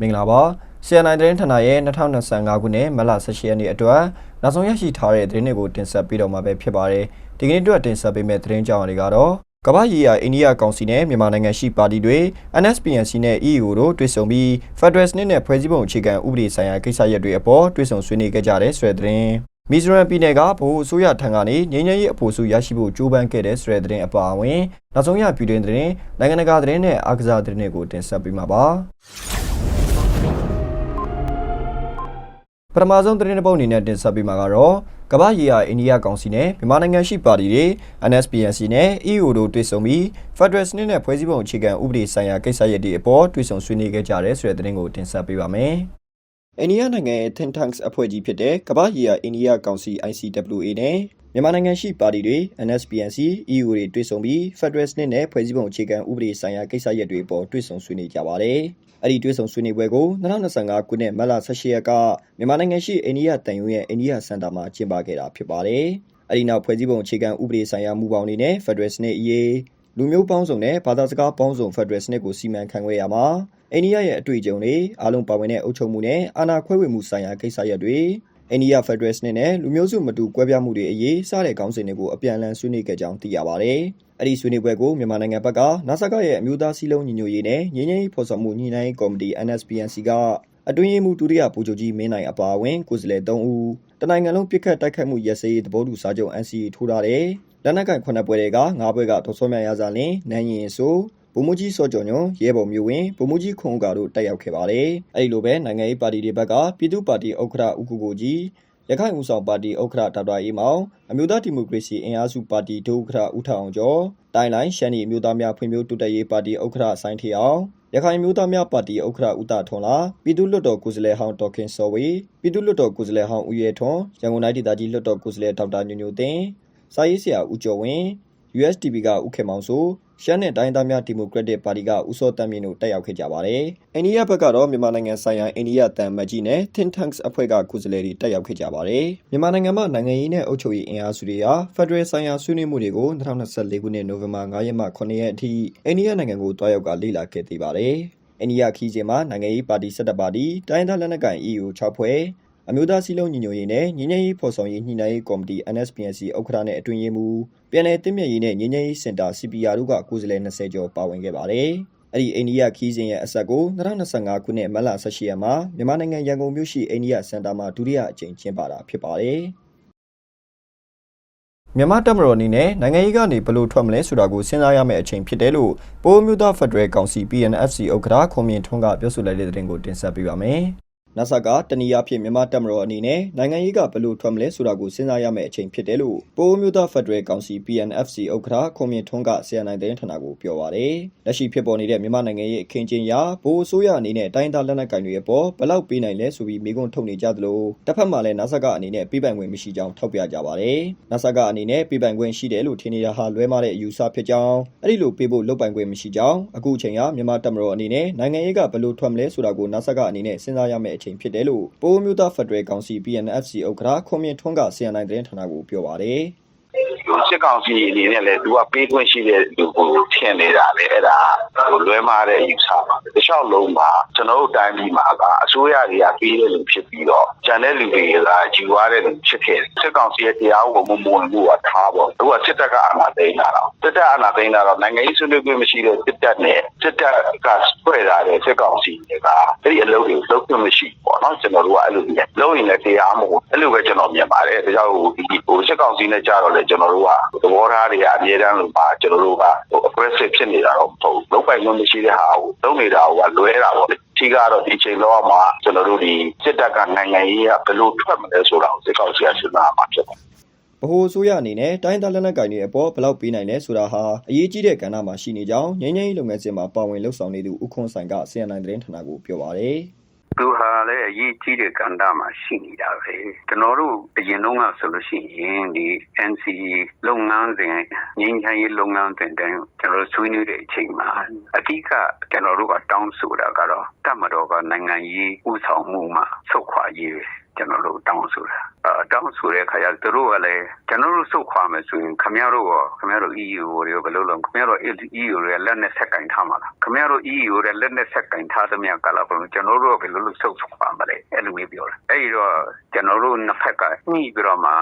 မင်္ဂလာပါ CNI သတင်းဌာနရဲ့2025ခုနှစ်မတ်လ18ရက်နေ့အတွက်နောက်ဆုံးရရှိထားတဲ့သတင်းတွေကိုတင်ဆက်ပေးတော့မှာပဲဖြစ်ပါတယ်ဒီကနေ့အတွက်တင်ဆက်ပေးမယ့်သတင်းကြောင်းတွေကတော့ကမ္ဘာရေးရာအိန္ဒိယကောင်စီနဲ့မြန်မာနိုင်ငံရှိပါတီတွေ NSPNC နဲ့ EU တို့တွေ့ဆုံပြီး Federal စနစ်နဲ့ဖွဲ့စည်းပုံအခြေခံဥပဒေဆိုင်ရာကိစ္စရပ်တွေအပေါ်တွေ့ဆုံဆွေးနွေးခဲ့ကြတဲ့ဆိုတဲ့သတင်းမီဇိုရမ်ပြည်နယ်ကဗဟိုအစိုးရထံကနေငြိမ်းချမ်းရေးအဖို့စုရရှိဖို့ကြိုးပမ်းခဲ့တဲ့ဆိုတဲ့သတင်းအပါအဝင်နောက်ဆုံးရပြည်တွင်းသတင်းနိုင်ငံတကာသတင်းနဲ့အားကစားသတင်းတွေကိုတင်ဆက်ပေးမှာပါ ပထမဆုံးသတင်းတစ်ပုဒ်အနေနဲ့တင်ဆက်ပေးမှာကတော့ကမ္ဘာရေးရာအိန္ဒိယကောင်စီနဲ့မြန်မာနိုင်ငံရှိပါတီတွေ NSPNC နဲ့ EU တို့တွေ့ဆုံပြီး Federal စနစ်နဲ့ဖွဲ့စည်းပုံအခြေခံဥပဒေဆိုင်ရာကိစ္စရပ်တွေအပေါ်တွေ့ဆုံဆွေးနွေးခဲ့ကြတဲ့ဆိုတဲ့သတင်းကိုတင်ဆက်ပေးပါမယ်။အိန္ဒိယနိုင်ငံရဲ့ Think Tanks အဖွဲ့ကြီးဖြစ်တဲ့ကမ္ဘာရေးရာအိန္ဒိယကောင်စီ ICWA နဲ့မြန်မာနိုင်ငံရှိပါတီတွေ NSPNC EU တွေတွေ့ဆုံပြီး Federal စနစ်နဲ့ဖွဲ့စည်းပုံအခြေခံဥပဒေဆိုင်ရာကိစ္စရပ်တွေအပေါ်တွေ့ဆုံဆွေးနွေးကြပါတယ်။ အဲ့ဒီတွေ့ဆုံဆွေးနွေးပွဲကို2025ခုနှစ်မတ်လ18ရက်ကမြန်မာနိုင်ငံရှိအိန္ဒိယတန်ယုံရဲ့အိန္ဒိယစင်တာမှာကျင်းပခဲ့တာဖြစ်ပါတယ်။အဲ့ဒီနောက်ဖွဲ့စည်းပုံအခြေခံဥပဒေဆိုင်ရာမူပေါင်းတွေနဲ့ Federal စနစ်အရေးလူမျိုးပေါင်းစုံနဲ့ဘာသာစကားပေါင်းစုံ Federal စနစ်ကိုစီမံခန့်ခွဲရမှာအိန္ဒိယရဲ့အတွေ့အကြုံတွေအားလုံးပါဝင်တဲ့အုပ်ချုပ်မှုနဲ့အာဏာခွဲဝေမှုဆိုင်ရာကိစ္စရပ်တွေ အိန္ဒိယဖက်ဒရယ်စနစ်နဲ့လူမျိုးစုမတူကွဲပြားမှုတွေအရေးစတဲ့ခေါင်းစဉ်တွေကိုအပြန်အလှန်ဆွေးနွေးခဲ့ကြောင်းသိရပါတယ်။အဲ့ဒီဆွေးနွေးပွဲကိုမြန်မာနိုင်ငံဘက်ကနာဆာကရဲ့အမျိုးသားစည်းလုံးညီညွတ်ရေးနဲ့ငြိမ်းချမ်းရေးဖော်ဆောင်မှုညှိနှိုင်းရေးကော်မတီ NSPNC ကအတွင်းရေးမှူးဒုတိယဗိုလ်ချုပ်ကြီးမင်းနိုင်အပါအဝင်ကိုယ်စားလှယ်3ဦးတနိုင်ငံလုံးပြစ်ခတ်တိုက်ခတ်မှုရစရေးသဘောတူစာချုပ် NCA ထိုးထားတဲ့လက်နက်ကိုင်ခုနှစ်ပွဲတွေက၅ပွဲကဒေါ်စောမြရစာလင်းနန်းရင်ဆို ဗိုလ်မှူးကြီးစောကျော်ညွန့်ရဲဘော်မျိုးဝင်းဗိုလ်မှူးကြီးခွန်ဥကာတို့တက်ရောက်ခဲ့ပါတယ်။အဲဒီလိုပဲနိုင်ငံရေးပါတီတွေဘက်ကပြည်သူ့ပါတီဥက္ကဋ္ဌဦးကိုကိုကြီးရခိုင်ဦးဆောင်ပါတီဥက္ကဋ္ဌဒေါက်တာအေးမောင်အမျိုးသားဒီမိုကရေစီအင်အားစုပါတီဒုဥက္ကဋ္ဌဦးထောင်ကျော်တိုင်းလိုင်းရှမ်းပြည်အမျိုးသားများဖွံ့ဖြိုးတိုးတက်ရေးပါတီဥက္ကဋ္ဌဆိုင်းထေအောင်ရခိုင်မျိုးသားများပါတီဥက္ကဋ္ဌဦးတာထွန်လာပြည်သူ့လွှတ်တော်ကိုယ်စားလှယ်ဟောင်းဒေါက်ခင်စောဝေပြည်သူ့လွှတ်တော်ကိုယ်စားလှယ်ဟောင်းဦးရဲထွန်းရန်ကုန်တိုင်းဒေသကြီးလွှတ်တော်ကိုယ်စားလှယ်ဒေါက်တာညိုညိုတင်စာရေးဆရာဦးကျော်ဝင်း USDP ကဦးခေမောင်ဆို ရှမ်းနဲ့တိုင်းသားများဒီမိုကရက်တစ်ပါတီကဦးစောတမ်းမြင့်တို့တက်ရောက်ခဲ့ကြပါတယ်။အိန္ဒိယဘက်ကတော့မြန်မာနိုင်ငံဆိုင်ရာအိန္ဒိယတန်မတ်ကြီးနဲ့ Think Tanks အဖွဲ့ကကိုယ်စားလှယ်တွေတက်ရောက်ခဲ့ကြပါတယ်။မြန်မာနိုင်ငံမှာနိုင်ငံရေးနဲ့အုပ်ချုပ်ရေးအင်အားစုတွေဟာ Federal ဆိုင်ရာဆွေးနွေးမှုတွေကို2024ခုနှစ်နိုဝင်ဘာ9ရက်မှ9ရက်အထိအိန္ဒိယနိုင်ငံကိုတွားရောက်ကလေ့လာခဲ့သေးပါတယ်။အိန္ဒိယခီးစဉ်မှာနိုင်ငံရေးပါတီ17ပါတီတိုင်းသားလက်နက်ကိုင် EU 6ဖွဲ့ အမျိုးသားစည်းလုံးညီညွတ်ရေးနဲ့ညီညွတ်ရေးဖော်ဆောင်ရေးညှိနှိုင်းရေးကော်မတီ NSPNC ဥက္ကဋ္ဌနဲ့အတွင်းရေးမှူးပြည်내တင့်မြတ်ရေးနဲ့ညီညွတ်ရေးစင်တာ CPR တို့ကကိုယ်စားလှယ်20ကျော်ပါဝင်ခဲ့ပါတယ်။အဲ့ဒီအိန္ဒိယခီးစဉ်ရဲ့အဆက်ကို2025ခုနှစ်မတ်လ18ရက်မှာမြန်မာနိုင်ငံရန်ကုန်မြို့ရှိအိန္ဒိယစင်တာမှာဒုတိယအကြိမ်ကျင်းပတာဖြစ်ပါတယ်။မြန်မာတပ်မတော်အနေနဲ့နိုင်ငံရေးကနေဘလို့ထွက်မလဲဆိုတာကိုစဉ်းစားရမယ့်အချိန်ဖြစ်တယ်လို့ပိုးမျိုးသားဖက်ဒရယ်ကောင်စီ PNFC ဥက္ကဋ္ဌခွန်မြင့်ထွန်းကပြောဆိုလိုက်တဲ့သတင်းကိုတင်ဆက်ပေးပါမယ်။ နဆကတနီယာဖြစ်မြန်မာတပ်မတော်အနေနဲ့နိုင်ငံရေးကဘယ်လိုထွက်မလဲဆိုတာကိုစဉ်းစားရမယ့်အချိန်ဖြစ်တယ်လို့ပိုးမျိုးသားဖက်ဒရယ်ကောင်စီ PNFC ဥက္ကဋ္ဌခွန်မြင့်ထွန်းကဆီယန်နိုင်တဲ့ဌာနကိုပြောပါရယ်လက်ရှိဖြစ်ပေါ်နေတဲ့မြန်မာနိုင်ငံရဲ့အခင်းကျင်းရာဘိုးအစိုးရအနေနဲ့တိုင်းသားလက်နက်ကိုင်တွေရဲ့ပေါ်ဘလောက်ပေးနိုင်လဲဆိုပြီးမိကုံထုတ်နေကြသလိုတစ်ဖက်မှာလည်းနဆကအနေနဲ့ပြပိုင်ခွင့်မရှိကြောင်းထောက်ပြကြပါရယ်နဆကအနေနဲ့ပြပိုင်ခွင့်ရှိတယ်လို့ထင်နေတာဟာလွဲမှားတဲ့အယူဆဖြစ်ကြောင်းအဲ့ဒီလိုပေးဖို့လုပ်ပိုင်ခွင့်မရှိကြောင်းအခုအချိန်ကမြန်မာတပ်မတော်အနေနဲ့နိုင်ငံရေးကဘယ်လိုထွက်မလဲဆိုတာကိုနဆကအနေနဲ့စဉ်းစားရမယ့်အချိန်ဖြစ်တယ်လို့ပိုးမျိုးသားဖက်ဒရယ်ကောင်စီ PNFC ဥက္ကဋ္ဌခွန်မြင့်ထွန်းက CNI သတင်းဌာနကို ပြောပါတယ် စစ်ကောင်စီအနေနဲ့လည်းသူကပေးခွင့်ရှိတဲ့လူကိုထင်နေတာလေအဲ့ဒါဟိုလွဲမားတဲ့ယူဆပါတခြားလုံးမှာကျွန်တော်တို့တိုင်းပြည်မှာကအစိုးရတွေကပေးတဲ့လူဖြစ်ပြီးတော့ဂျန်တဲ့လူတွေကယူရတဲ့လူဖြစ်ခဲ့တယ်စစ်ကောင်စီရဲ့တရားဝင်မှုမဝင်မှုကထားပေါ့သူကစစ်တပ်ကအာဏာသိမ်းတာတော့စစ်တပ်အာဏာသိမ်းတာတော့နိုင်ငံရေးဆွေးနွေးခွင့်မရှိတဲ့စစ်တပ်နဲ့စစ်တပ်ကဖွဲ့လာတဲ့စစ်ကောင်စီတွေကအဲ့ဒီအလုပ်တွေလုပ်ခွင့်မရှိပေါ့နော်ကျွန်တော်တို့ကအဲ့လိုမြင်လုပ်ရင်လည်းတရားမဟုတ်အဲ့လိုပဲကျွန်တော်မြင်ပါတယ်ဒါကြောင့်ဟိုဒီဟိုစစ်ကောင်စီနဲ့ကြတော့လေကျွန်တော်တို့ကသဘောထားတွေအမြဲတမ်းလို့ပါကျွန်တော်တို့ကဟို aggressive ဖြစ်နေတာတော့မဟုတ်ဘူးလုံးပိုင်လုံးမရှိတဲ့ဟာကိုလုံးနေတာကလွဲတာပေါ့လေထိကတော့ဒီချိန်တော့မှကျွန်တော်တို့ဒီစစ်တပ်ကနိုင်ငံရေးကဘယ်လိုထွက်မလဲဆိုတာကိုစစ်ကောင်စီကစဉ်းစားမှာဖြစ်ပါတယ်ဗဟိုအစိုးရအနေနဲ့တိုင်းသားလက်နက်ကိုင်တွေအပေါ်ဘယ်လောက်ပေးနိုင်လဲဆိုတာဟာအရေးကြီးတဲ့ကဏ္ဍမှာရှိနေကြောင်းငြိမ်းချမ်းရေးလုပ်ငန်းစဉ်မှာပါဝင်လှုပ်ဆောင်နေသူဦးခွန်ဆိုင်က CNN သတင်းဌာနကိုပြောပါရယ် သူဟာလည်းအရေးကြီးတဲ့ကဏ္ဍမှာရှိနေတာပဲကျွန်တော်တို့အရင်တုန်းကဆိုလို့ရှိရင်ဒီ NCE လုပ်ငန်းစဉ်ငြိမ်းချမ်းရေးလုပ်ငန်းစဉ်တိုင်းကျွန်တော်ဆွေးနွေးတဲ့အချိန်မှာအဓိကကျွန်တော်တို့ကတောင်းဆိုတာကတော့တမတော်ကနိုင်ငံရေးဥဆောင်မှုမှာဆုတ်ခွာရေးကျွန်တော်တို့တောင်းဆိုတာ တောင်းဆိုတဲ့အခါကျသူတို့ကလည်းကျွန်တော်တို့စုတ်ခွာမယ်ဆိုရင်ခင်ဗျားတို့ရောခင်ဗျားတို့ EU တွေကိုဘယ်လိုလုပ်ခင်ဗျားတို့ EU တွေလက်နဲ့ဆက်ကင်ထားမှာလားခင်ဗျားတို့ EU တွေလက်နဲ့ဆက်ကင်ထားသမျှကလာဘယ်လိုကျွန်တော်တို့ကဘယ်လိုလုပ်စုတ်ခွာမလဲအဲ့လိုမျိုးပြောတယ်အဲ့ဒီတော့ကျွန်တော်တို့နှစ်ဖက်ကညှိပြီးတော့မှ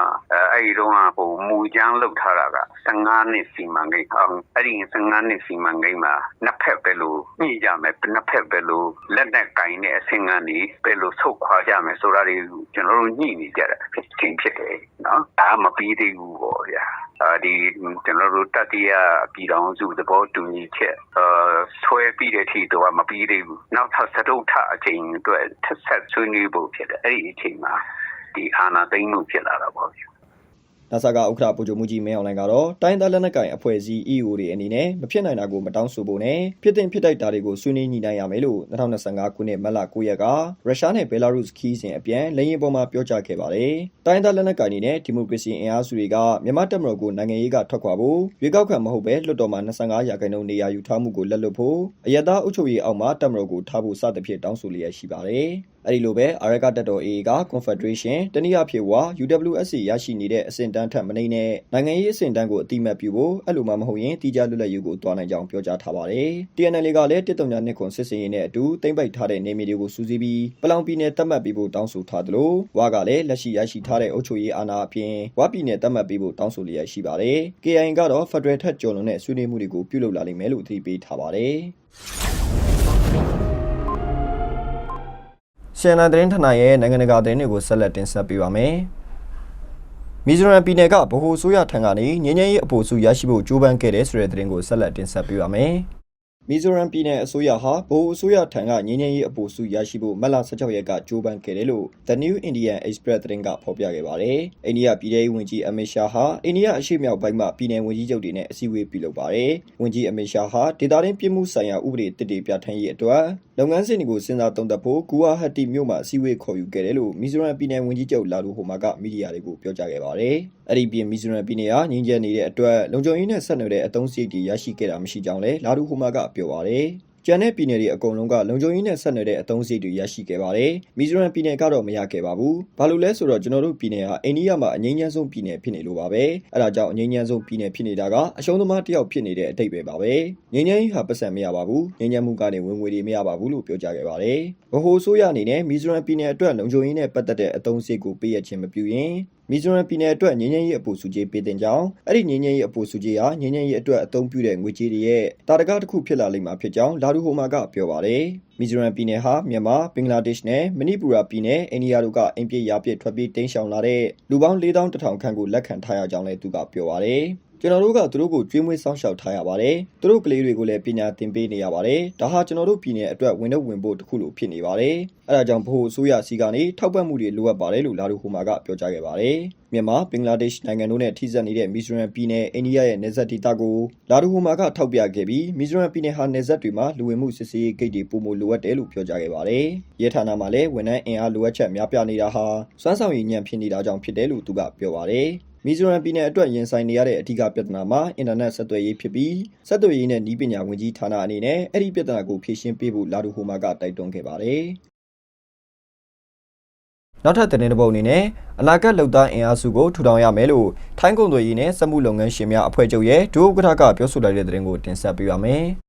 အဲ့ဒီတော့ဟိုမူကြမ်းလုပ်ထားတာက15နှစ်စီမံကိန်းအောင်အဲ့ဒီ15နှစ်စီမံကိန်းမှာနှစ်ဖက်ပဲလို့ညှိကြမယ်နှစ်ဖက်ပဲလို့လက်နဲ့ကင်တဲ့အဆင့်ကနေပဲလို့ဆုတ်ခွာကြမယ်ဆိုတာတွေကျွန်တော်တို့ညှိနေကြတာဖြစ်ချင်းဖြစ်တယ်နော်ဒါမပြီးသေးဘူးပေါ့ဗျာအဲဒီကျွန်တော်တို့တတိယပြည်တော်စုသဘောတူညီချက်အဲဆွဲပြီးတဲ့အထိတော့မပြီးသေးဘူးနောက်ထပ်သတုထအချိန်အတွက်ထပ်ဆက်ဆွေးနွေးဖို့ဖြစ်တယ်အဲ့ဒီအချိန်မှာဒီအာနာသိမ့်မှုဖြစ်လာတာပေါ့ဗျာ နာဆာကဥက္ကဋ္ဌဗိုလ်ချုပ်မှုကြီးမင်းအောင်လှိုင်ကတော့တိုင်းသားလက်နက်ကိုင်အဖွဲ့အစည်း EO တွေအနေနဲ့မဖြစ်နိုင်တာကိုမတောင်းဆိုဖို့နဲ့ဖြစ်တင်ဖြစ်တိုက်တာတွေကိုဆွေးနွေးညှိနှိုင်းရမယ်လို့2025ခုနှစ်မတ်လ9ရက်ကရုရှားနဲ့ဘယ်လာရုစ်ခီးစဉ်အပြန်လက်ရင်ပေါ်မှာပြောကြားခဲ့ပါတယ်။တိုင်းသားလက်နက်ကိုင်တွေနဲ့ဒီမိုကရေစီအင်အားစုတွေကမြန်မာတပ်မတော်ကိုနိုင်ငံရေးကထွက်ခွာဖို့ရွေးကောက်ခံမဟုတ်ပဲလွှတ်တော်မှာ25ရာခိုင်နှုန်းနေရာယူထားမှုကိုလက်လွတ်ဖို့အယက်သားအုပ်ချုပ်ရေးအောက်မှာတပ်မတော်ကိုထားဖို့စသဖြင့်တောင်းဆိုလျက်ရှိပါတယ်။ အဲဒီလိုပဲအာရကတပ်တော် AA က Confederation တနည်းအားဖြင့်ဝါ UWSC ရရှိနေတဲ့အဆင့်တန်းထက်မနှိမ့်တဲ့နိုင်ငံရေးအဆင့်တန်းကိုအတိမတ်ပြုဖို့အဲ့လိုမှမဟုတ်ရင်တီးကြလွတ်လပ်ရေးကိုတွားနိုင်ကြောင်းပြောကြားထားပါတယ်။ TNL ကလည်းတစ်တုံညာနှစ်ခွန်စစ်စင်ရေးနဲ့အတူတိမ့်ပိုက်ထားတဲ့နေမြေတွေကိုစူးစီးပြီးပလောင်ပြည်နယ်တတ်မှတ်ပေးဖို့တောင်းဆိုထားသလိုဝါကလည်းလက်ရှိရရှိထားတဲ့အုပ်ချုပ်ရေးအာဏာအပြင်ဝါပြည်နယ်တတ်မှတ်ပေးဖို့တောင်းဆိုလျက်ရှိပါတယ်။ KIN ကတော့ Federal ထက်ကျော်လွန်တဲ့ဆွေးနွေးမှုတွေကိုပြုလုပ်လာလိမ့်မယ်လို့အသိပေးထားပါတယ်။ ရှန်နာသတင်းဌာနရဲ့နိုင်ငံတကာသတင်းတွေကိုဆက်လက်တင်ဆက်ပေးပါမယ်။မီဇိုရမ်ပြည်နယ်ကဗဟိုအစိုးရထံကနေငញ្ញရေးအပိုစုရရှိဖို့ကြိုးပမ်းခဲ့တဲ့ဆိုတဲ့သတင်းကိုဆက်လက်တင်ဆက်ပေးပါမယ်။ မီဇိုရမ်ပြည်နယ်အစိုးရဟာဗဟိုအစိုးရထံကငញ្ញရေးအပိုစုရရှိဖို့မတ်လ16ရက်ကကြိုးပမ်းခဲ့တယ်လို့ The New Indian Express သတင်းကဖော်ပြခဲ့ပါတယ်။အိန္ဒိယပြည်ထောင်ဝန်ကြီးအမစ်ရှာဟာအိန္ဒိယအရှေ့မြောက်ပိုင်းမှာပြည်နယ်ဝန်ကြီးချုပ်တွေနဲ့အစည်းအဝေးပြုလုပ်ပါတယ်။ဝန်ကြီးအမစ်ရှာဟာဒေသတွင်းပြည်မှုဆိုင်ရာဥပဒေတစ်တွေပြဋ္ဌာန်းရေးအတွက်လုပ်ငန်းစဉ်တွေကိုစဉ်းစားသုံးသပ်ဖို့ဂူဝါဟတ်တီမြို့မှာအစည်းအဝေးခေါ်ယူခဲ့တယ်လို့မီဇိုရမ်ပြည်နယ်ဝန်ကြီးချုပ်လာလူဟိုမာကမီဒီယာတွေကိုပြောကြားခဲ့ပါတယ်။အဲ့ဒီပြင်မီဇိုရမ်ပြည်နယ်ဟာငြင်းချမ်းနေတဲ့အတွက်လုံခြုံရေးနဲ့ဆက်နွယ်တဲ့အသုံးစရိတ်တွေရရှိခဲ့တာမရှိကြောင်းလည်းလာလူဟိုမာကပြောပါတယ်။ကျန်တဲ့ပြည်နယ်တွေအကုန်လုံးကလုံခြုံရေးနဲ့ဆက်နွယ်တဲ့အသုံးစရိတ်တွေရရှိခဲ့ပါတယ်။မီဇိုရမ်ပြည်နယ်ကတော့မရခဲ့ပါဘူး။ဘာလို့လဲဆိုတော့ကျွန်တော်တို့ပြည်နယ်ဟာအိန္ဒိယမှာအငြိမ်းချမ်းဆုံးပြည်နယ်ဖြစ်နေလို့ပါပဲ။အဲဒါကြောင့်အငြိမ်းချမ်းဆုံးပြည်နယ်ဖြစ်နေတာကအရှုံးသမားတစ်ယောက်ဖြစ်နေတဲ့အတိတ်ပဲပါပဲ။ငြိမ်းချမ်းရေးဟာပတ်စံမရပါဘူး။ငြိမ်းချမ်းမှုကနေဝင်ငွေတွေမရပါဘူးလို့ပြောကြားခဲ့ပါတယ်။ဗဟိုဆိုးရအနေနဲ့မီဇိုရမ်ပြည်နယ်အတွက်လုံခြုံရေးနဲ့ပတ်သက်တဲ့အသုံးစရိတ်ကိုပေးရခြင်းမပြုရင် မီဇိုရမ်ပြည်နယ်အတွက်ငြိမ်းချမ်းရေးအပူစုကြေးပေးတင်ကြောင်းအဲ့ဒီငြိမ်းချမ်းရေးအပူစုကြေးဟာငြိမ်းချမ်းရေးအတွက်အသုံးပြုတဲ့ငွေကြေးတွေရဲ့တာတကတစ်ခုဖြစ်လာလိမ့်မှာဖြစ်ကြောင်းလာဒူဟိုမာကပြောပါတယ်မီဇိုရမ်ပြည်နယ်ဟာမြန်မာဘင်္ဂလားဒေ့ရှ်နဲ့မဏိပူရာပြည်နယ်အိန္ဒိယတို့ကအင်ပြည့်ရာပြည့်ထွက်ပြေးတိမ်းရှောင်လာတဲ့လူပေါင်း၄000တထောင်ခန့်ကိုလက်ခံထားရကြောင်းလည်းသူကပြောပါတယ်။ ကျွန်တော်တို့ကသူတို့ကိုကျွေးမွေးစောင့်ရှောက်ထားရပါတယ်။သူတို့ကလေးတွေကိုလည်းပညာသင်ပေးနေရပါတယ်။ဒါဟာကျွန်တော်တို့ပြည်နယ်အတွက်ဝင်တော့ဝင်ဖို့တစ်ခုလိုဖြစ်နေပါတယ်။အဲဒါကြောင့်ဗဟိုအစိုးရစီကနေထောက်ပံ့မှုတွေလိုအပ်ပါတယ်လို့လာဒူဟိုမာကပြောကြားခဲ့ပါတယ်။မြန်မာဘင်္ဂလားဒေ့ရှ်နိုင်ငံတို့နဲ့ထိစပ်နေတဲ့မီဇိုရမ်ပြည်နယ်အိန္ဒိယရဲ့နယ်စပ်ဒေသကိုလာဒူဟိုမာကထောက်ပြခဲ့ပြီးမီဇိုရမ်ပြည်နယ်ဟာနယ်စပ်တွေမှာလူဝင်မှုစစ်ဆေးရေးဂိတ်တွေပုံမလိုအပ်တယ်လို့ပြောကြားခဲ့ပါတယ်။ရဲဌာနမှာလည်းဝန်ထမ်းအင်အားလိုအပ်ချက်များပြားနေတာဟာစွမ်းဆောင်ရည်ညံ့ဖြစ်နေတာကြောင့်ဖြစ်တယ်လို့သူကပြောပါတယ်။ မီဇိုရမ်ပြည်နယ်အတွက်ရင်ဆိုင်နေရတဲ့အဓိကပြဿနာမှာအင်တာနက်ဆက်သွယ်ရေးဖြစ်ပြီးဆက်သွယ်ရေးနဲ့ဤပညာဝန်ကြီးဌာနအနေနဲ့အဲ့ဒီပြဿနာကိုဖြေရှင်းပေးဖို့လာဒူဟိုမာကတိုက်တွန်းခဲ့ပါတယ်။နောက်ထပ်သတင်းတစ်ပုဒ်အနေနဲ့အနာဂတ်လုံသားအင်အားစုကိုထူထောင်ရမယ်လို့ထိုင်းကုန်သွယ်ရေးနဲ့စက်မှုလုပ်ငန်းရှင်များအဖွဲ့ချုပ်ရဲ့ဒုဥက္ကဋ္ဌကပြောဆိုလိုက်တဲ့သတင်းကိုတင်ဆက်ပေးပါမယ်။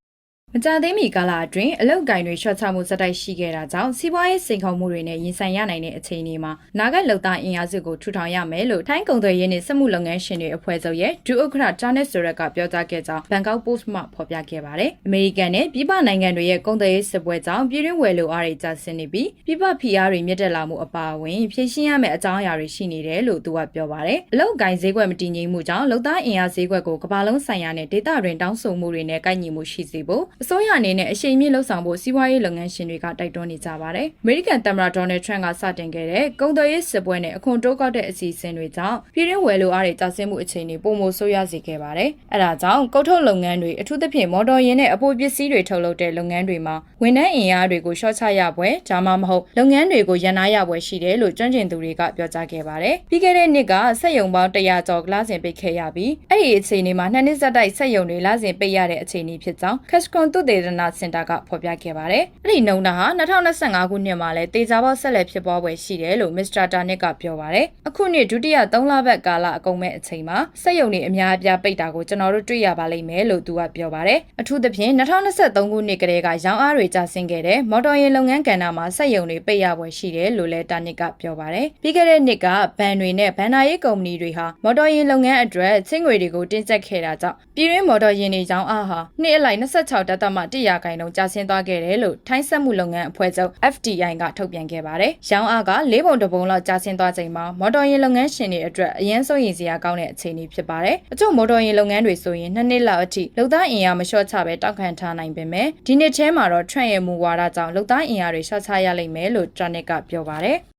မကြသေးမီကာလအတွင်းအလုတ်ကင်တွေရှော့ချမှုစက်တိုက်ရှိခဲ့တာကြောင့်စီးပွားရေးစိန်ခေါ်မှုတွေနဲ့ရင်ဆိုင်ရနိုင်တဲ့အခြေအနေမှာနာဂတ်လုံသားအင်အားစုကိုထူထောင်ရမယ်လို့ထိုင်းကုန်သွယ်ရေးနှင့်စက်မှုလုပ်ငန်းရှင်တွေအဖွဲ့ချုပ်ရဲ့ဒုဥက္ကဋ္ဌတာနက်ဆိုရက်ကပြောကြားခဲ့ကြောင်းဘန်ကောက်ပို့စ်မှဖော်ပြခဲ့ပါတယ်။အမေရိကန်နဲ့ပြည်ပနိုင်ငံတွေရဲ့ကုန်သွယ်ရေးစစ်ပွဲကြောင့်ပြည်တွင်းဝယ်လိုအားတွေကျဆင်းနေပြီးပြည်ပဖိအားတွေမြင့်တက်လာမှုအပါအဝင်ဖြည့်ရှင်းရမယ့်အကြောင်းအရာတွေရှိနေတယ်လို့သူကပြောပါတယ်။အလုတ်ကင်ဈေးကွက်မတည်ငြိမ်မှုကြောင့်လုံသားအင်အားဈေးကွက်ကိုကမ္ဘာလုံးဆိုင်ရာနဲ့ဒေသတွင်တောင်းဆိုမှုတွေနဲ့ကိုက်ညီမှုရှိစေဖို့အစိုးရအနေနဲ့အရှိန်မြင့်လှုပ်ဆောင်ဖို့စီးပွားရေးလုပ်ငန်းရှင်တွေကတိုက်တွန်းနေကြပါတယ်။အမေရိကန်သမ္မတဒေါ်နယ်ထရန့်ကစတင်ခဲ့တဲ့ကုန်သွယ်ရေးစစ်ပွဲနဲ့အခွန်တိုးကောက်တဲ့အစီအစဉ်တွေကြောင့်ပြည်တွင်းဝယ်လိုအားတွေကျဆင်းမှုအခြေအနေပုံမဆိုးရွားစေခဲ့ပါတယ်။အဲဒါကြောင့်ကုန်ထုတ်လုပ်ငန်းတွေအထူးသဖြင့်မော်တော်ယာဉ်နဲ့အပိုပစ္စည်းတွေထုတ်လုပ်တဲ့လုပ်ငန်းတွေမှာဝန်ထမ်းအင်အားတွေကိုရှော့ချရပွဲဒါမှမဟုတ်လုပ်ငန်းတွေကိုရန်နာရပွဲရှိတယ်လို့ကျွမ်းကျင်သူတွေကပြောကြားခဲ့ပါတယ်။ပြီးခဲ့တဲ့နှစ်ကစက်ရုံပေါင်း100ကျော်လစဉ်ပိတ်ခဲ့ရပြီးအဲ့ဒီအခြေအနေမှာနှစ်နှစ်ဆက်တိုက်စက်ရုံတွေလစဉ်ပိတ်ရတဲ့အခြေအနေဖြစ်ကြောင်း Cashcon သုတေသနစင်တာကဖော်ပြခဲ့ပါတယ်။အဲ့ဒီနှုန်းတာဟာ2025ခုနှစ်မှာလည်းတေချာပေါက်ဆက်လက်ဖြစ်ပွားဖွယ်ရှိတယ်လို့မစ္စတာတာနစ်ကပြောပါတယ်။အခုနှစ်ဒုတိယ3လပတ်ကာလအကုန်မဲ့အချိန်မှာစက်ရုံတွေအများအပြားပိတ်တာကိုကျွန်တော်တို့တွေ့ရပါလိမ့်မယ်လို့သူကပြောပါတယ်။အထူးသဖြင့်2023ခုနှစ်ကတည်းကရောင်းအားတွေကျဆင်းခဲ့တဲ့မော်တော်ယာဉ်လုပ်ငန်းကဏ္ဍမှာစက်ရုံတွေပိတ်ရဖွယ်ရှိတယ်လို့လည်းတာနစ်ကပြောပါတယ်။ပြီးခဲ့တဲ့နှစ်ကဘဏ်တွေနဲ့ဘဏ္ဍာရေးကုမ္ပဏီတွေဟာမော်တော်ယာဉ်လုပ်ငန်းအတွက်ချင်းငွေတွေကိုတင်းကျပ်ခဲ့တာကြောင့်ပြည်တွင်းမော်တော်ယာဉ်တွေရောင်းအားဟာနှစ်အလိုက်26.5 0.1ရာခိုင်နှုန်းကျဆင်းသွားခဲ့တယ်လို့ထိုင်းစက်မှုလုပ်ငန်းအဖွဲ့ချုပ် FTI ကထုတ်ပြန်ခဲ့ပါတယ်။ရောင်းအားက၄ပုံတပုံလောက်ကျဆင်းသွားချိန်မှာမော်တော်ယာဉ်လုပ်ငန်းရှင်တွေအတွက်အရင်ဆုံးရင်စရာကောင်းတဲ့အခြေအနေဖြစ်ပါတယ်။အချို့မော်တော်ယာဉ်လုပ်ငန်းတွေဆိုရင်နှစ်နှစ်လောက်အထိလုံသားအင်အားမလျှော့ချဘဲတောက်ခံထားနိုင်ပေမဲ့ဒီနှစ်ထဲမှာတော့ Trend ရဲ့မူဝါဒကြောင့်လုံသားအင်အားတွေလျှော့ချရလိမ့်မယ်လို့ Tranic ကပြောပါတယ်။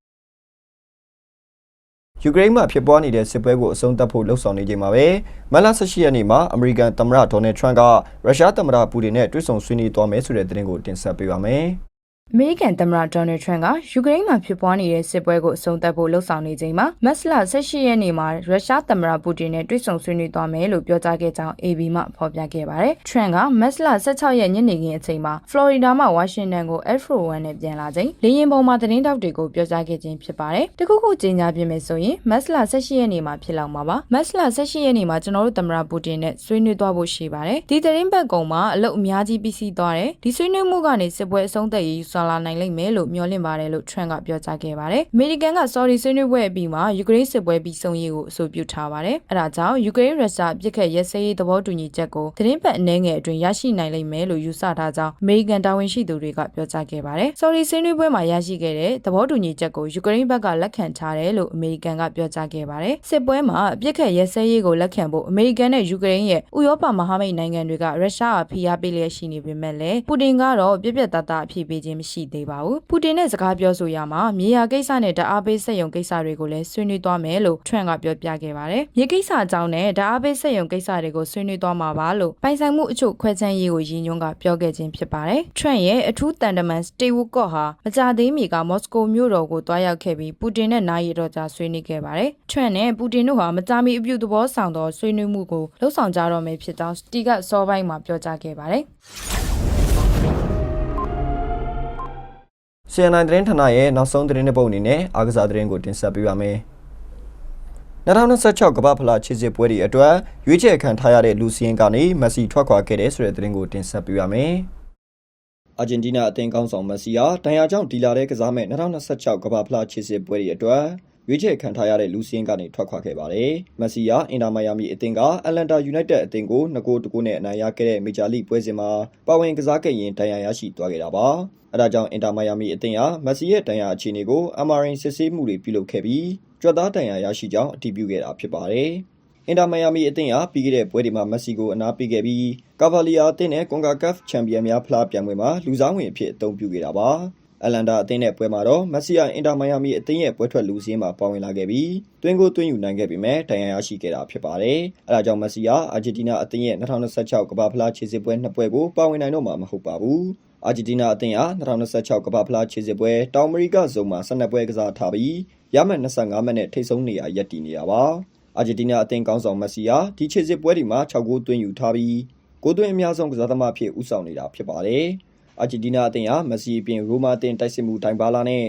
ယူကရိန်းမှာဖြစ်ပွားနေတဲ့စစ်ပွဲကိုအဆုံးသတ်ဖို့လှုံ့ဆော်နေချိန်မှာပဲမတ်လ18ရက်နေ့မှာအမေရိကန်သမ္မတဒေါ်နယ်ထရန့်ကရုရှားသမ္မတပူတင်နဲ့တွေ့ဆုံဆွေးနွေးသွားမယ်ဆိုတဲ့သတင်းကိုတင်ဆက်ပေးပါမယ်။ အမေရိကန်သမ္မတဒေါ်နယ်ထရန့်ကယူကရိန်းမှာဖြစ်ပွားနေတဲ့စစ်ပွဲကိုအဆုံးသတ်ဖို့လှုံ့ဆော်နေချိန်မှာမတ်လ18ရက်နေ့မှာရုရှားသမ္မတပူတင်နဲ့တွေ့ဆုံဆွေးနွေးသွားမယ်လို့ပြောကြားခဲ့ကြောင်း AB မှဖော်ပြခဲ့ပါတယ်။ထရန့်ကမတ်လ16ရက်ညနေခင်းအချိန်မှာဖလော်ရီဒါမှဝါရှင်တန်ကို Air Force One နဲ့ပြန်လာချိန်လေယာဉ်ပေါ်မှာသတင်းတောက်တွေကိုပြောကြားခဲ့ခြင်းဖြစ်ပါတယ်။တခုခုကြေညာပြမယ်ဆိုရင်မတ်လ18ရက်နေ့မှာဖြစ်လောက်မှာပါ။မတ်လ18ရက်နေ့မှာကျွန်တော်တို့သမ္မတပူတင်နဲ့ဆွေးနွေးသွားဖို့ရှိပါတယ်။ဒီသတင်းပတ်ကုံမှာအလုပ်အများကြီးပြီးစီးသွားတယ်။ဒီဆွေးနွေးမှုကနေစစ်ပွဲအဆုံးသတ်ရေးဆွာလာနိုင်လိမ့်မယ်လို့မျှော်လင့်ပါတယ်လို့ Trump ကပြောကြားခဲ့ပါတယ်။အမေရိကန်က sorry ဆွေးနွေးပွဲအပြီးမှာယူကရိန်းစစ်ပွဲပြီးဆုံးရေးကိုအဆိုပြုထားပါတယ်။အဲဒါကြောင့်ယူကရိန်းရုရှားပြစ်ခတ်ရဲစဲရေးသဘောတူညီချက်ကိုသတင်းပတ်အနည်းငယ်အတွင်းရရှိနိုင်လိမ့်မယ်လို့ယူဆထားကြောင်းအမေရိကန်တာဝန်ရှိသူတွေကပြောကြားခဲ့ပါတယ်။ sorry ဆွေးနွေးပွဲမှာရရှိခဲ့တဲ့သဘောတူညီချက်ကိုယူကရိန်းဘက်ကလက်ခံထားတယ်လို့အမေရိကန်ကပြောကြားခဲ့ပါတယ်။စစ်ပွဲမှာအပြစ်ခတ်ရဲစဲရေးကိုလက်ခံဖို့အမေရိကန်နဲ့ယူကရိန်းရဲ့ဥရောပမဟာမိတ်နိုင်ငံတွေကရုရှားအားဖိအားပေးလျက်ရှိနေပေမဲ့လည်းပူတင်ကတော့ပြက်ပြက်သားသားအဖြစ်ပေးခြင်းမရှိသေးပါဘူး။ပူတင်နဲ့စကားပြောဆိုရမှာမြေယာကိစ္စနဲ့ဓာတ်အားပေးစက်ရုံကိစ္စတွေကိုလည်းဆွေးနွေးသွားမယ်လို့ထရန့်ကပြောပြခဲ့ပါတယ်။မြေကိစ္စအကြောင်းနဲ့ဓာတ်အားပေးစက်ရုံကိစ္စတွေကိုဆွေးနွေးသွားမှာပါလို့ပိုင်ဆိုင်မှုအချို့ခွဲခြမ်းရေးကိုရည်ညွှန်းကပြောခဲ့ခြင်းဖြစ်ပါတယ်။ထရန့်ရဲ့အထူးတန်တမန်စတေဝူကော့ဟာမကြသေးမီကမော်စကိုမြို့တော်ကိုတွားရောက်ခဲ့ပြီးပူတင်နဲ့နိုင်ရီတော့ကြာဆွေးနွေးခဲ့ပါတယ်။ထရန့်နဲ့ပူတင်တို့ဟာမကြာမီအပြုသဘောဆောင်သောဆွေးနွေးမှုကိုလှုပ်ဆောင်ကြတော့မယ်ဖြစ်ကြောင်းစတီကစောပိုင်းမှာပြောကြားခဲ့ပါတယ်။ CNN သတင်းဌာနရဲ့နောက်ဆုံးသတင်းတစ်ပုဒ်အနေနဲ့အားကစားသတင်းကိုတင်ဆက်ပေးပါမယ်။2026ကမ္ဘာဖလားခြေစစ်ပွဲတွေအတွက်ရွေးချယ်ခံထားရတဲ့လူစီရင်ကနေမက်ဆီထွက်ခွာခဲ့တဲ့ဆိုတဲ့သတင်းကိုတင်ဆက်ပေးပါမယ်။အာဂျင်တီးနားအသင်းကောင်းဆောင်မက်ဆီဟာတန်ရာကြောင့်ဒီလာတဲ့ကစားမဲ့2026ကမ္ဘာဖလားခြေစစ်ပွဲတွေအတွက် ရွေးချယ်ခံထားရတဲ့လူစင်းကနေထွက်ခွာခဲ့ပါတယ်။မက်ဆီယာအင်တာမိုင်ယာမီအသင်းကအလန်တာယူနိုက်တက်အသင်းကို2ဂိုးတကူနဲ့အနိုင်ရခဲ့တဲ့မေဂျာလိပွဲစဉ်မှာပါဝင်ကစားခဲ့ရင်ဒဏ်ရာရရှိသွားခဲ့တာပါ။အဲဒါကြောင့်အင်တာမိုင်ယာမီအသင်းဟာမက်ဆီရဲ့ဒဏ်ရာအခြေအနေကို MRI စစ်ဆေးမှုတွေပြုလုပ်ခဲ့ပြီးကြွက်သားဒဏ်ရာရရှိကြောင်းအတည်ပြုခဲ့တာဖြစ်ပါတယ်။အင်တာမိုင်ယာမီအသင်းဟာပြီးခဲ့တဲ့ပွဲဒီမှာမက်ဆီကိုအနားပေးခဲ့ပြီးကာဗာလီယာအသင်းနဲ့ကွန်ကာကဖ်ချန်ပီယံများဖလားပြိုင်ပွဲမှာလူစားဝင်အဖြစ်အသုံးပြုခဲ့တာပါ။ အလန်ဒါအသင်းနဲ့ပွဲမှာတော့မက်ဆီယာအင်တာမိုင်ယာမီအသင်းရဲ့ပွဲထွက်လူစင်းမှာပါဝင်လာခဲ့ပြီးတွင်းကိုတွင်းယူနိုင်ခဲ့ပေမဲ့ဒဏ်ရာရရှိခဲ့တာဖြစ်ပါတယ်။အဲဒါကြောင့်မက်ဆီယာအာဂျင်တီးနားအသင်းရဲ့2026ကမ္ဘာဖလားခြေစစ်ပွဲနှစ်ပွဲကိုပါဝင်နိုင်တော့မှာမဟုတ်ပါဘူး။အာဂျင်တီးနားအသင်းဟာ2026ကမ္ဘာဖလားခြေစစ်ပွဲတောင်အမေရိကဇုံမှာ12ပွဲကစားထားပြီးရမှတ်25မှတ်နဲ့ထိပ်ဆုံးနေရာရပ်တည်နေတာပါ။အာဂျင်တီးနားအသင်းကောင်းဆောင်မက်ဆီယာဒီခြေစစ်ပွဲဒီမှာ6ဂိုးသွင်းယူထားပြီးကိုသွင်းအများဆုံးကစားသမားဖြစ်ဦးဆောင်နေတာဖြစ်ပါတယ်။ အာဂျင်တီးနားအသင်းဟာမက်ဆီအပြင်ရိုမာအသင်းတိုက်စစ်မှုဒိုင်ဘာလာနဲ့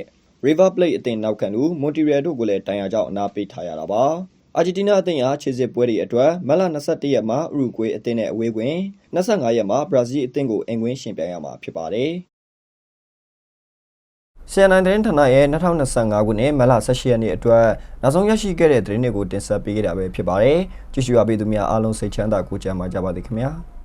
River Plate အသင်းနောက်ခံသူမွန်တီရီယယ်တို့ကိုလည်းတိုင်ရကြောင်းအနာပေးထားရတာပါအာဂျင်တီးနားအသင်းဟာခြေစစ်ပွဲတွေအတွက်မတ်လ21ရက်မှာဥရုဂွေးအသင်းနဲ့အဝေးကွင်း25ရက်မှာဘရာဇီးအသင်းကိုအင်ကွင်းရှင်ပြိုင်ရမှာဖြစ်ပါတယ်။ CNN သတင်းဌာနရဲ့2025ခုနှစ်မတ်လ18ရက်နေ့အတွက်နောက်ဆုံးရရှိခဲ့တဲ့သတင်းတွေကိုတင်ဆက်ပေးခဲ့တာပဲဖြစ်ပါတယ်။ကြည့်ရှုအားပေးသူများအားလုံးစိတ်ချမ်းသာကိုကြံပါကြပါစေခင်ဗျာ။